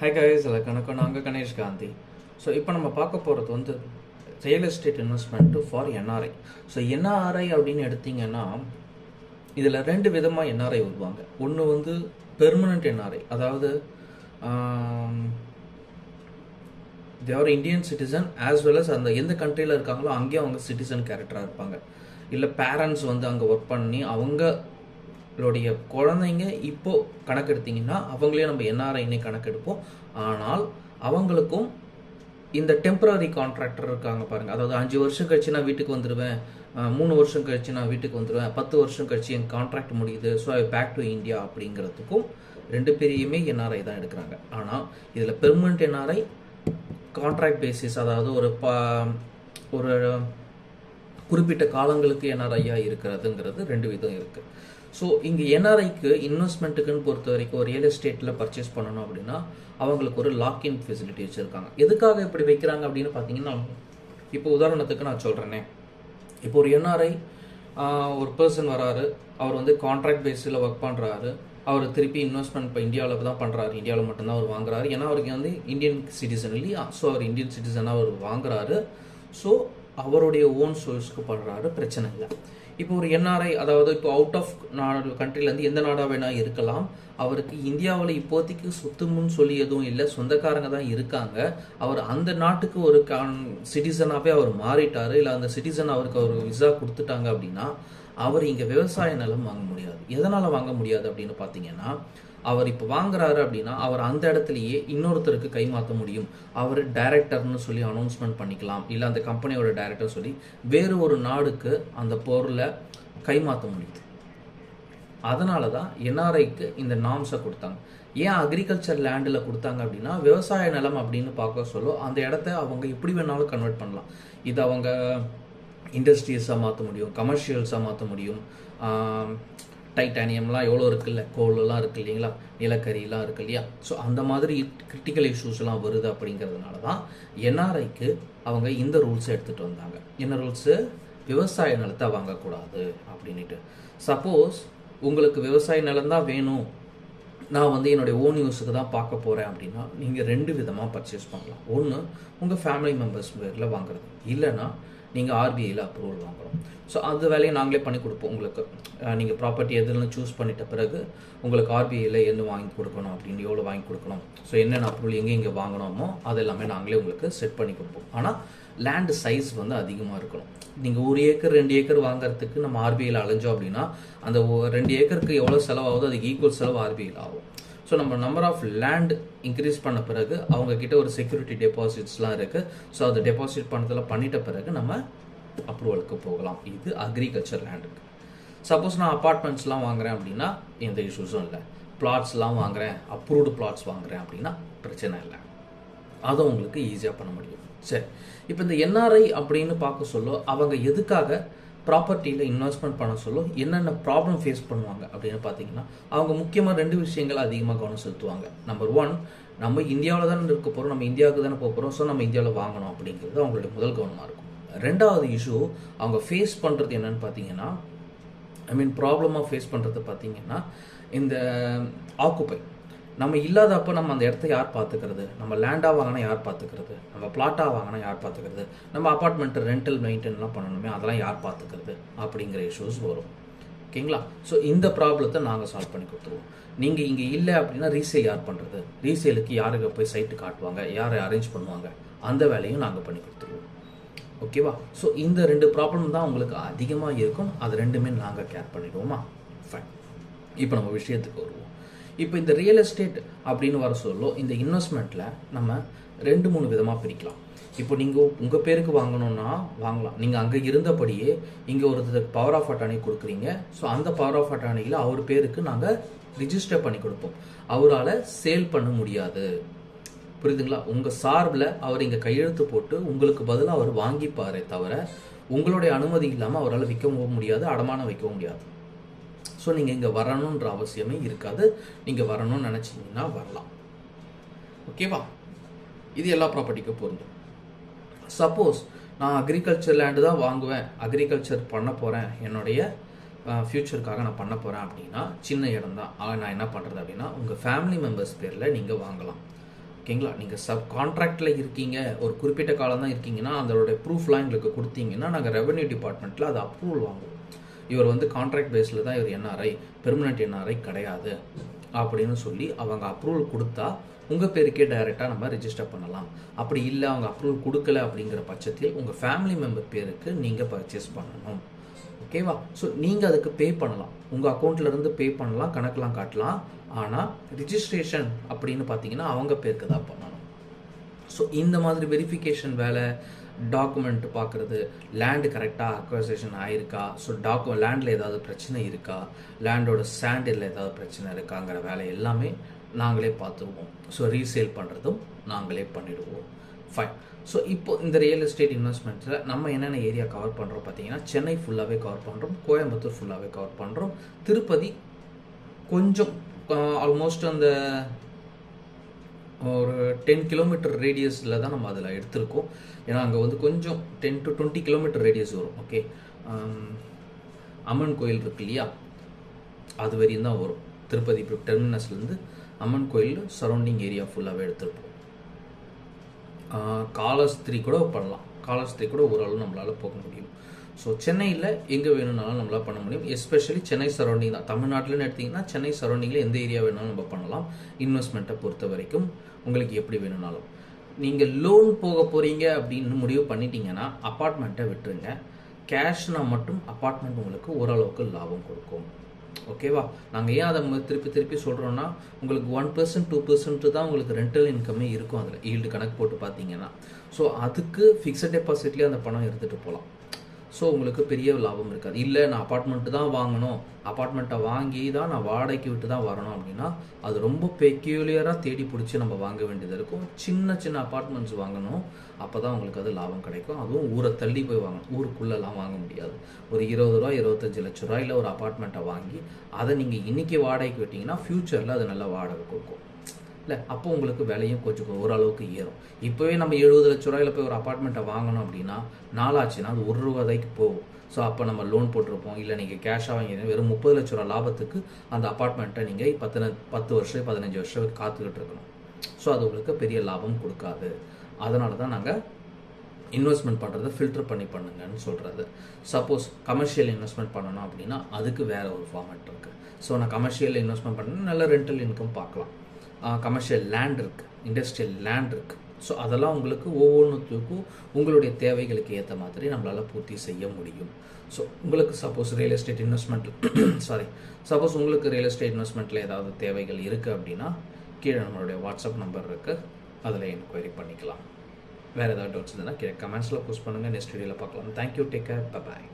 Hi guys வணக்கம் நாங்கள் Ganesh Gandhi so இப்போ நம்ம பார்க்க போகிறது வந்து real estate investment for NRI so NRI அப்படின்னு எடுத்தீங்கன்னா இதில் ரெண்டு விதமாக என்ஆர்ஐ வருவாங்க ஒன்று வந்து பெர்மனண்ட் என்ஆர்ஐ அதாவது தேவர் Indian citizen as well as அந்த எந்த கண்ட்ரியில் இருக்காங்களோ அங்கேயும் அவங்க சிட்டிசன் கேரக்டராக இருப்பாங்க. இல்லை பேரண்ட்ஸ் வந்து அங்கே ஒர்க் பண்ணி அவங்க அவங்களுடைய குழந்தைங்க இப்போ கணக்கெடுத்தீங்கன்னா அவங்களே நம்ம என்ஆர்ஐனே கணக்கெடுப்போம். ஆனால் அவங்களுக்கும் இந்த டெம்பரரி கான்ட்ராக்டர் இருக்காங்க பாருங்க. அதாவது அஞ்சு வருஷம் கழிச்சு நான் வீட்டுக்கு வந்துடுவேன் மூணு வருஷம் கழிச்சு நான் வீட்டுக்கு வந்துடுவேன் பத்து வருஷம் கழிச்சு என் கான்ட்ராக்ட் முடியுது. So I back to India அப்படிங்கிறதுக்கும் ரெண்டு பேரையுமே என்ஆர்ஐ தான் எடுக்கிறாங்க. ஆனால் இதில் பெர்மனண்ட் என்ஆர்ஐ கான்ட்ராக்ட் பேசிஸ் அதாவது ஒரு ப ஒரு குறிப்பிட்ட காலங்களுக்கு என்ஆர்ஐயாக இருக்கிறதுங்கிறது ரெண்டு விதம் இருக்குது ஸோ இங்கே என்ஆர்ஐக்கு இன்வெஸ்ட்மெண்ட்டுக்குன்னு பொறுத்த வரைக்கும் ஒரு ரியல் எஸ்டேட்டில் பர்ச்சேஸ் பண்ணணும் அப்படின்னா அவங்களுக்கு ஒரு லாக்இன் ஃபெசிலிட்டி வச்சுருக்காங்க. எதுக்காக இப்படி வைக்கிறாங்க அப்படின்னு பார்த்தீங்கன்னா இப்போ உதாரணத்துக்கு நான் சொல்கிறேனே இப்போ ஒரு என்ஆர்ஐ ஒரு பர்சன் வராரு அவர் வந்து கான்ட்ராக்ட் பேஸில் ஒர்க் பண்ணுறாரு அவர் திருப்பி இன்வெஸ்ட்மெண்ட் இப்போ இந்தியாவில் தான் பண்ணுறாரு இந்தியாவில் மட்டும்தான் அவர் வாங்குறாரு. ஏன்னா அவருக்கு வந்து இந்தியன் சிட்டிசன் இல்லையா? ஸோ அவர் இந்தியன் சிட்டிசனாக அவர் வாங்குறாரு. ஸோ அவருடைய ஓன் சோர்ஸ்க்கு பண்ணுறாரு பிரச்சனை இல்லை. இப்போ ஒரு என்ஆர்ஐ அதாவது இப்போ அவுட் ஆஃப் நாடு கண்ட்ரிலேருந்து எந்த நாடாக வேணால் இருக்கலாம். அவருக்கு இந்தியாவில் இப்போதைக்கு சொத்துமுன்னு சொல்லி எதுவும் இல்லை. சொந்தக்காரங்க தான் இருக்காங்க. அவர் அந்த நாட்டுக்கு ஒரு கான் சிட்டிசனாகவே அவர் மாறிட்டார். இல்லை அந்த சிட்டிசன் அவருக்கு ஒரு விசா கொடுத்துட்டாங்க அப்படின்னா அவர் இங்கே விவசாய நிலம் வாங்க முடியாது. எதனால் வாங்க முடியாது அப்படின்னு பார்த்தீங்கன்னா அவர் இப்போ வாங்குறாரு அப்படின்னா அவர் அந்த இடத்துலையே இன்னொருத்தருக்கு கைமாற்ற முடியும். அவர் டைரக்டர்னு சொல்லி அனௌன்ஸ்மெண்ட் பண்ணிக்கலாம். இல்லை அந்த கம்பெனியோட டைரக்டர் சொல்லி வேறு ஒரு நாடுக்கு அந்த பொருளை கைமாற்ற முடியுது. அதனால தான் என்ஆர்ஐக்கு இந்த நாம்ஸை கொடுத்தாங்க. ஏன் அக்ரிகல்ச்சர் லேண்டில் கொடுத்தாங்க அப்படின்னா விவசாய நிலம் அப்படின்னு பார்க்க சொல்லோ அந்த இடத்த அவங்க எப்படி வேணாலும் கன்வெர்ட் பண்ணலாம். இது அவங்க இண்டஸ்ட்ரியஸாக மாற்ற முடியும் கமர்ஷியல்ஸாக மாற்ற முடியும். டைட்டானியம்லாம் எவ்வளோ இருக்குல்ல? கோல்லாம் இருக்குது இல்லைங்களா? நிலக்கரிலாம் இருக்கு இல்லையா? ஸோ அந்த மாதிரி கிரிட்டிக்கல் இஷ்யூஸ்லாம் வருது அப்படிங்கிறதுனால தான் என்ஆர்ஐக்கு அவங்க இந்த ரூல்ஸை எடுத்துகிட்டு வந்தாங்க. என்ன ரூல்ஸு விவசாய நிலத்தை வாங்கக்கூடாது அப்படின்ட்டு சப்போஸ் உங்களுக்கு விவசாய நிலம்தான் வேணும். நான் வந்து என்னுடைய ஓன் யூஸுக்கு தான் பார்க்க போகிறேன் அப்படின்னா நீங்கள் ரெண்டு விதமாக பர்ச்சேஸ் பண்ணலாம். ஒன்று உங்கள் ஃபேமிலி மெம்பர்ஸ் பேரில் வாங்குறது. இல்லைன்னா நீங்கள் ஆர்பிஐயில் அப்ரூவல் வாங்குறோம் ஸோ அந்த வேலையை நாங்களே பண்ணி கொடுப்போம் உங்களுக்கு. நீங்கள் ப்ராப்பர்ட்டி எதுன்னு சூஸ் பண்ணிட்ட பிறகு உங்களுக்கு ஆர்பிஐயில் என்ன வாங்கி கொடுக்கணும் அப்படின்னு எவ்வளோ வாங்கி கொடுக்கணும். ஸோ என்னென்ன அப்ரூவல் எங்கே இங்கே வாங்கணுமோ அது எல்லாமே நாங்களே உங்களுக்கு செட் பண்ணி கொடுப்போம். ஆனால் லேண்டு சைஸ் வந்து அதிகமாக இருக்கணும். நீங்கள் ஒரு ஏக்கர் ரெண்டு ஏக்கர் வாங்குறதுக்கு நம்ம ஆர்பிஐயில் அலைஞ்சோம் அப்படின்னா அந்த ரெண்டு ஏக்கருக்கு எவ்வளோ செலவாகுதோ அதுக்கு ஈக்குவல் செலவு ஆர்பிஐயில் ஆகும். ஸோ நம்ம நம்பர் ஆஃப் லேண்ட் இன்க்ரீஸ் பண்ண பிறகு அவங்க கிட்ட ஒரு செக்யூரிட்டி டெபாசிட்ஸ்லாம் இருக்குது ஸோ அதை டெபாசிட் பண்ணதில் பண்ணிட்ட பிறகு நம்ம அப்ரூவலுக்கு போகலாம். இது அக்ரிகல்ச்சர் லேண்டுக்கு சப்போஸ் நான் அப்பார்ட்மெண்ட்ஸ்லாம் வாங்குறேன் அப்படின்னா எந்த இஷ்யூஸும் இல்லை. பிளாட்ஸ்லாம் வாங்குறேன் அப்ரூவ்டு பிளாட்ஸ் வாங்குறேன் அப்படின்னா பிரச்சனை இல்லை. அதை உங்களுக்கு ஈஸியாக பண்ண முடியும். சரி. இப்போ இந்த என்ஆர்ஐ அப்படின்னு பார்க்க சொல்ல அவங்க எதுக்காக ப்ராப்பர்ட்டியில் இன்வெஸ்ட்மெண்ட் பண்ண சொல்ல என்னென்ன ப்ராப்ளம் ஃபேஸ் பண்ணுவாங்க அப்படின்னு பார்த்தீங்கன்னா அவங்க முக்கியமாக ரெண்டு விஷயங்கள் அதிகமாக கவனம் செலுத்துவாங்க. நம்பர் ஒன் நம்ம இந்தியாவில் தானே இருக்க போகிறோம் நம்ம இந்தியாவுக்கு தானே போக போகிறோம் ஸோ நம்ம இந்தியாவில் வாங்கணும் அப்படிங்கிறது அவங்களுடைய முதல் கவனமாக இருக்கும். ரெண்டாவது இஷ்யூ அவங்க ஃபேஸ் பண்ணுறது என்னன்னு பார்த்தீங்கன்னா ஐ மீன் ப்ராப்ளமாக ஃபேஸ் பண்ணுறது பார்த்தீங்கன்னா இந்த ஆக்குப்பை நம்ம இல்லாதப்போ நம்ம அந்த இடத்த யார் பார்த்துக்கிறது? நம்ம லேண்டாக வாங்கினா யார் பார்த்துக்கிறது? நம்ம பிளாட்டாக வாங்கினா யார் பார்த்துக்கிறது? நம்ம அப்பார்ட்மெண்ட்டு ரெண்டல் மெயின்டைன்லாம் பண்ணணுமே அதெல்லாம் யார் பார்த்துக்கிறது? அப்படிங்கிற இஷ்யூஸ் வரும். ஓகேங்களா? ஸோ இந்த ப்ராப்ளத்தை நாங்கள் சால்வ் பண்ணி கொடுத்துருவோம். நீங்கள் இங்கே இல்லை அப்படின்னா ரீசேல் யார் பண்ணுறது ரீசேலுக்கு யாருக்கு போய் சைட்டு காட்டுவாங்க? யாரை அரேஞ்ச் பண்ணுவாங்க? அந்த வேலையும் நாங்கள் பண்ணி கொடுத்துருவோம். ஓகேவா? ஸோ இந்த ரெண்டு ப்ராப்ளம் தான் உங்களுக்கு அதிகமாக இருக்கும். அது ரெண்டுமே நாங்கள் கேர் பண்ணிடுவோமா? ஃபைன் இப்போ நம்ம விஷயத்துக்கு வருவோம். இப்போ இந்த ரியல் எஸ்டேட் அப்படின்னு வர சொல்ல இந்த இன்வெஸ்ட்மெண்ட்டில் நம்ம ரெண்டு மூணு விதமாக பிரிக்கலாம். இப்போ நீங்கள் உங்கள் பேருக்கு வாங்கணும்னா வாங்கலாம். நீங்கள் அங்கே இருந்தபடியே இங்கே ஒருத்தருக்கு பவர் ஆஃப் அட்டானி கொடுக்குறீங்க. ஸோ அந்த பவர் ஆஃப் அட்டானியில் அவர் பேருக்கு நாங்கள் ரிஜிஸ்டர் பண்ணி கொடுப்போம். அவரால் சேல் பண்ண முடியாது. புரியுதுங்களா? உங்கள் சார்பில் அவர் இங்கே கையெழுத்து போட்டு உங்களுக்கு பதிலாக அவர் வாங்கிப்பாரே தவிர உங்களுடைய அனுமதி இல்லாமல் அவரால் விற்கவும் முடியாது அடமானம் வைக்கவும் முடியாது. ஸோ நீங்கள் இங்கே வரணுன்ற அவசியமே இருக்காது. நீங்கள் வரணும்னு நினச்சிங்கன்னா வரலாம். ஓகேவா இது எல்லா ப்ராப்பர்ட்டிக்கும் பொருந்தும். சப்போஸ் நான் அக்ரிகல்ச்சர் லேண்டு தான் வாங்குவேன். அக்ரிகல்ச்சர் பண்ண போகிறேன் என்னுடைய ஃப்யூச்சருக்காக நான் பண்ண போகிறேன் அப்படின்னா சின்ன இடம் தான். நான் என்ன பண்ணுறது அப்படின்னா உங்கள் ஃபேமிலி மெம்பர்ஸ் பேரில் நீங்கள் வாங்கலாம். ஓகேங்களா நீங்கள் சப் கான்ட்ராக்டில் இருக்கீங்க. ஒரு குறிப்பிட்ட காலம் தான் இருக்கீங்கன்னா அதோடைய ப்ரூஃப்லாம் எங்களுக்கு கொடுத்தீங்கன்னா நாங்கள் ரெவன்யூ டிபார்ட்மெண்ட்டில் அது அப்ரூவல் வாங்குவோம். இவர் வந்து கான்ட்ராக்ட் பேஸில் தான் இவர் என்ஆர்ஐ பெர்மனெண்ட் என்ஆர்ஐ கிடையாது அப்படின்னு சொல்லி அவங்க அப்ரூவல் கொடுத்தா உங்கள் பேருக்கே டைரெக்டாக நம்ம ரெஜிஸ்டர் பண்ணலாம். அப்படி இல்லை அவங்க அப்ரூவல் கொடுக்கல அப்படிங்கிற பட்சத்தில் உங்கள் ஃபேமிலி மெம்பர் பேருக்கு நீங்கள் பர்ச்சேஸ் பண்ணணும். ஓகேவா ஸோ நீங்கள் அதுக்கு பே பண்ணலாம். உங்கள் அக்கௌண்ட்லேருந்து பே பண்ணலாம் கணக்கெலாம் காட்டலாம். ஆனால் ரிஜிஸ்ட்ரேஷன் அப்படின்னு பார்த்தீங்கன்னா அவங்க பேருக்கு தான் பண்ணணும். ஸோ இந்த மாதிரி வெரிஃபிகேஷன் வேலை டாக்குமெண்ட் பார்க்குறது. லேண்டு கரெக்டாக அக்வசேஷன் ஆயிருக்கா? ஸோ டாக்கு லேண்டில் ஏதாவது பிரச்சனை இருக்கா? லேண்டோட சாண்டில் ஏதாவது பிரச்சனை இருக்காங்கிற வேலை எல்லாமே நாங்களே பார்த்துருவோம். ஸோ ரீசேல் பண்ணுறதும் நாங்களே பண்ணிடுவோம். ஃபைன் ஸோ இப்போ இந்த ரியல் எஸ்டேட் இன்வெஸ்ட்மெண்ட்ஸில் நம்ம என்னென்ன ஏரியா கவர் பண்ணுறோம் பார்த்தீங்கன்னா சென்னை ஃபுல்லாகவே கவர் பண்ணுறோம் கோயம்புத்தூர் ஃபுல்லாகவே கவர் பண்ணுறோம் திருப்பதி கொஞ்சம் ஆல்மோஸ்ட் அந்த ஒரு டென் கிலோமீட்டர் ரேடியஸில் தான் நம்ம அதில் எடுத்திருக்கோம். ஏன்னா அங்கே வந்து கொஞ்சம் ten to twenty kilometre radius வரும் ஓகே அம்மன் கோயில் இருக்கு இல்லையா? அது வரையும் தான் வரும். திருப்பதி டெர்மினஸ்லேருந்து அம்மன் கோயில் சரௌண்டிங் ஏரியா ஃபுல்லாகவே எடுத்திருப்போம். காலஸ்திரி கூட பண்ணலாம். காலஸ்திரி கூட ஓரளவு நம்மளால் போக முடியும். ஸோ சென்னையில் எங்கே வேணும்னாலும் நம்மளால் பண்ண முடியும். எஸ்பெஷலி சென்னை சரௌண்டிங் தான். தமிழ்நாட்டில்னு எடுத்திங்கன்னா சென்னை சரௌண்டிங்கில் எந்த ஏரியா வேணாலும் நம்ம பண்ணலாம். இன்வெஸ்ட்மெண்ட்டை பொறுத்த வரைக்கும். உங்களுக்கு எப்படி வேணும்னாலும். நீங்கள் லோன் போக போகிறீங்க அப்படின்னு முடிவு பண்ணிட்டீங்கன்னா அப்பார்ட்மெண்ட்டை விட்டுருங்க. கேஷ்னா மட்டும் அப்பார்ட்மெண்ட் உங்களுக்கு ஓரளவுக்கு லாபம் கொடுக்கும். ஓகேவா நாங்கள் ஏன் அதை திருப்பி திருப்பி சொல்கிறோன்னா உங்களுக்கு ஒன் பர்சன்ட் டூ பர்சன்ட் தான் உங்களுக்கு ரெண்டல் இன்கம்மே இருக்கும். அதில் ஈல்டு கணக்கு போட்டு பார்த்தீங்கன்னா. ஸோ அதுக்கு ஃபிக்ஸட் டெபாசிட்லேயே அந்த பணம் எடுத்துகிட்டு போகலாம். ஸோ உங்களுக்கு பெரிய லாபம் இருக்காது. இல்லை நான் அப்பார்ட்மெண்ட்டு தான் வாங்கணும். அப்பார்ட்மெண்ட்டை வாங்கி தான் நான் வாடகைக்கு விட்டு தான் வரணும் அப்படின்னா அது ரொம்ப பெக்யூலியராக தேடி பிடிச்சி நம்ம வாங்க வேண்டியது இருக்கும். சின்ன சின்ன அப்பார்ட்மெண்ட்ஸ் வாங்கணும் அப்போ தான் உங்களுக்கு அது லாபம் கிடைக்கும். அதுவும் ஊரை தள்ளி போய் வாங்கணும். ஊருக்குள்ளெல்லாம் வாங்க முடியாது. ஒரு இருபது ரூபா இருபத்தஞ்சு லட்ச ரூபாயில் ஒரு அப்பார்ட்மெண்ட்டை வாங்கி அதை நீங்கள் இன்றைக்கி வாடகைக்கு விட்டிங்கன்னா ஃப்யூச்சரில் அது நல்ல வாடகை கொடுக்கும். இல்லை அப்போ உங்களுக்கு விலையும் கொஞ்சம் ஓரளவுக்கு ஏறும். இப்போவே நம்ம எழுபது லட்ச ரூபாயில போய் ஒரு அப்பார்ட்மெண்ட்டை வாங்கணும் அப்படின்னா நாளாச்சுன்னா அது ஒரு ரூபாய்க்கு போகும் ஸோ அப்போ நம்ம லோன் போட்டிருப்போம். இல்லை நீங்கள் கேஷாக வாங்கி வெறும் முப்பது லட்ச ரூபா லாபத்துக்கு அந்த அப்பார்ட்மெண்ட்டை நீங்கள் பத்து பத்து வருஷம் பதினஞ்சு வருஷம் காத்துக்கிட்டு இருக்கணும். ஸோ அது உங்களுக்கு பெரிய லாபம் கொடுக்காது. அதனால தான் நாங்கள் இன்வெஸ்ட்மெண்ட் பண்ணுறத ஃபில்டர் பண்ணி பண்ணுங்கன்னு சொல்கிறது சப்போஸ் கமர்ஷியல் இன்வெஸ்ட்மெண்ட் பண்ணணும் அப்படின்னா அதுக்கு வேறு ஒரு ஃபார்மேட் இருக்குது ஸோ நான் கமர்ஷியல் இன்வெஸ்ட்மெண்ட் பண்ணணும் நல்ல ரெண்டல் இன்கம் பார்க்கலாம். கமர்ஷியல் லேண்ட் இருக்குது இண்டஸ்ட்ரியல் லேண்ட் இருக்குது ஸோ அதெல்லாம் உங்களுக்கு ஒவ்வொன்றுத்துக்கும் உங்களுடைய தேவைகளுக்கு ஏற்ற மாதிரி நம்மளால் பூர்த்தி செய்ய முடியும். ஸோ உங்களுக்கு suppose real estate investment sorry suppose உங்களுக்கு ரியல் எஸ்டேட் இன்வெஸ்ட்மெண்ட்டில் ஏதாவது தேவைகள் இருக்குது அப்படின்னா கீழே நம்மளுடைய வாட்ஸ்அப் நம்பர் இருக்குது அதில் என்கொயரி பண்ணிக்கலாம். வேறு ஏதாவது டவுட்ஸ் இருந்தால் கீழே கமெண்ட்ஸில் போஸ்ட் பண்ணுங்கள் நெக்ஸ்ட் வீடியோவில் பார்க்கலாம். Thank you take care bye